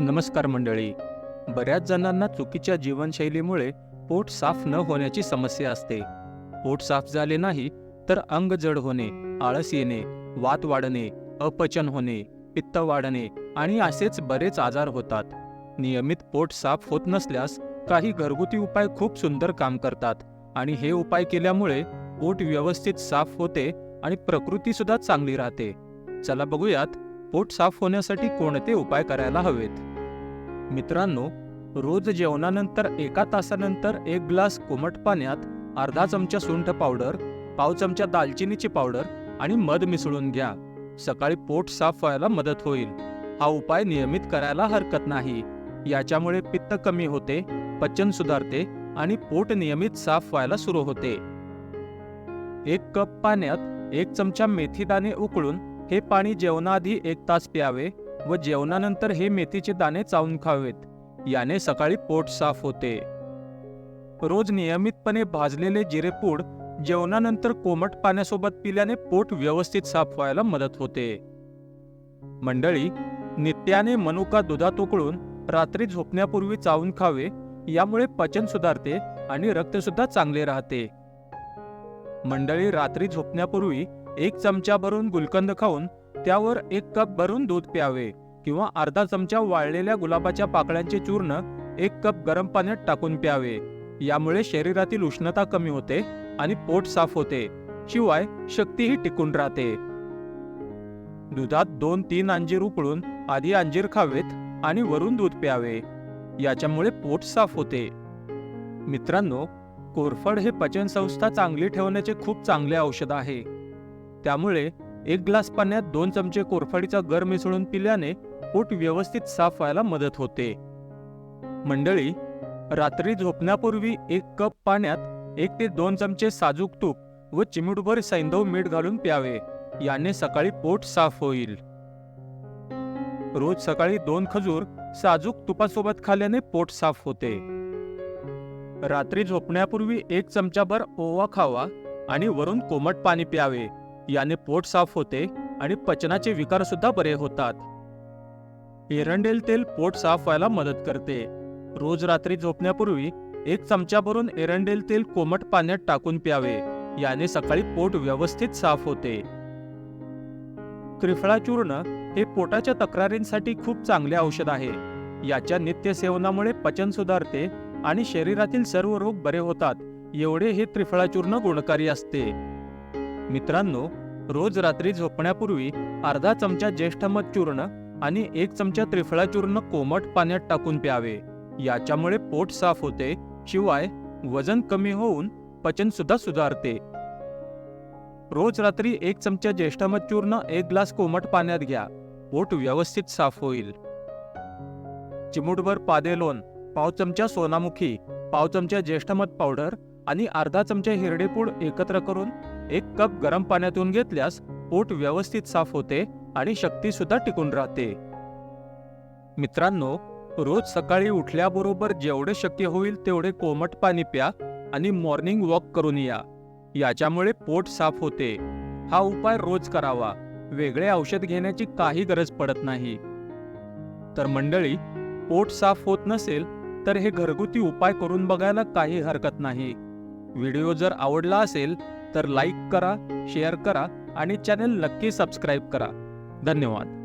नमस्कार मंडळी. बऱ्याच जणांना चुकीच्या जीवनशैलीमुळे पोट साफ न होण्याची समस्या असते. पोट साफ झाले नाही तर अंग जड होणे आळस येणे वात वाढणे अपचन होणे पित्त वाढणे आणि असेच बरेच आजार होतात. नियमित पोट साफ होत नसल्यास काही घरगुती उपाय खूप सुंदर काम करतात आणि हे उपाय केल्यामुळे पोट व्यवस्थित साफ होते आणि प्रकृती सुद्धा चांगली राहते. चला बघूयात पोट साफ होण्यासाठी कोणते उपाय करायला हवेत? मित्रांनो रोज जेवणानंतर एका तासानंतर एक ग्लास कोमट पाण्यात अर्धा चमचा सुंठ पावडर पाव चमचा दालचिनीची पावडर आणि मध मिसळून घ्या. सकाळी पोट साफ व्हायला मदत होईल. हा उपाय नियमित करायला हरकत नाही. याच्यामुळे पित्त कमी होते पचन सुधारते आणि पोट नियमित साफ व्हायला सुरू होते. एक कप पाण्यात एक चमचा मेथी दाणे उकळून हे पाणी जेवणाआधी एक तास प्यावे. व जेवणानंतर हे मेथीचे दाणे चावून खावेत. याने सकाळी पोट साफ होते. रोज नियमितपणे भाजलेले जिरेपूड जेवणानंतर कोमट पाण्यासोबत पिल्याने पोट व्यवस्थित साफ व्हायला मदत होते. मंडळी नित्याने मनुका दुधात उकळून रात्री झोपण्यापूर्वी चावून खावे यामुळे पचन सुधारते आणि रक्तसुद्धा चांगले राहते. मंडळी रात्री झोपण्यापूर्वी एक चमचा भरून गुलकंद खाऊन त्यावर एक कप भरून दूध प्यावे किंवा अर्धा चमचा वाळलेल्या गुलाबाच्या पाकळ्यांचे चूर्ण एक कप गरम पाण्यात टाकून प्यावे. यामुळे शरीरातील उष्णता कमी होते आणि पोट साफ होते. शिवाय शक्तीही टिकून राहते. दुधात दोन तीन अंजीर उकळून आधी अंजीर खावेत आणि वरून दूध प्यावे. याच्यामुळे पोट साफ होते. मित्रांनो कोरफड हे पचनसंस्था चांगली ठेवण्याचे खूप चांगले औषध आहे. त्यामुळे एक ग्लास पाण्यात दोन चमचे कोरफडीचा गर मिसळून पिल्याने पोट व्यवस्थित साफ व्हायला मदत होते. मंडळी रात्री झोपण्यापूर्वी एक कप पाण्यात एक ते दोन चमचे साजूक तूप व चिमूटभर सैंधव मीठ घालून प्यावे याने सकाळी पोट साफ होईल. रोज सकाळी दोन खजूर साजूक तुपासोबत खाल्ल्याने पोट साफ होते. रात्री झोपण्यापूर्वी एक चमचाभर ओवा खावा आणि वरून कोमट पाणी प्यावे याने पोट साफ होते आणि पचनाचे विकार सुद्धा बरे होतात. एरंडेल तेल पोट साफ व्हायला मदत करते. रोज रात्री झोपण्यापूर्वी एक चमचा भरून एरंडेल तेल कोमट पाण्यात टाकून प्यावे. याने सकाळी पोट व्यवस्थित साफ होते. त्रिफळा चूर्ण हे पोटाच्या तक्रारींसाठी खूप चांगले औषध आहे. याच्या नित्य सेवनामुळे पचन सुधारते आणि शरीरातील सर्व रोग बरे होतात. एवढे हे त्रिफळा चूर्ण गुणकारी असते. मित्रांनो रोज रात्री झोपण्यापूर्वी अर्धा चमचा ज्येष्ठ मध चूर्ण आणि एक चमचा त्रिफळा चूर्ण कोमट पाण्यात टाकून प्यावे. याच्यामुळे पोट साफ होते शिवाय वजन कमी होऊन पचन सुद्धा सुधारते. रोज रात्री एक चमचा ज्येष्ठ मध चूर्ण एक ग्लास कोमट पाण्यात घ्या. पोट व्यवस्थित साफ होईल. चिमुटभर पादेलोन पाव चमचा सोनामुखी पाव चमचा ज्येष्ठ मध पावडर आणि अर्धा चमचा हिरडेपूड एकत्र करून एक कप गरम पाण्यातून घेतल्यास पोट व्यवस्थित साफ होते आणि शक्ती सुद्धा टिकून राहते. मित्रांनो रोज सकाळी उठल्याबरोबर जेवढे शक्य होईल तेवढे कोमट पाणी प्या आणि मॉर्निंग वॉक करून या. याच्यामुळे पोट साफ होते. हा उपाय रोज करावा. वेगळे औषध घेण्याची काही गरज पडत नाही. तर मंडळी पोट साफ होत नसेल तर हे घरगुती उपाय करून बघायला काही हरकत नाही. व्हिडिओ जर आवडला असेल तर लाईक करा शेअर करा आणि चॅनल नक्की सबस्क्राईब करा. धन्यवाद.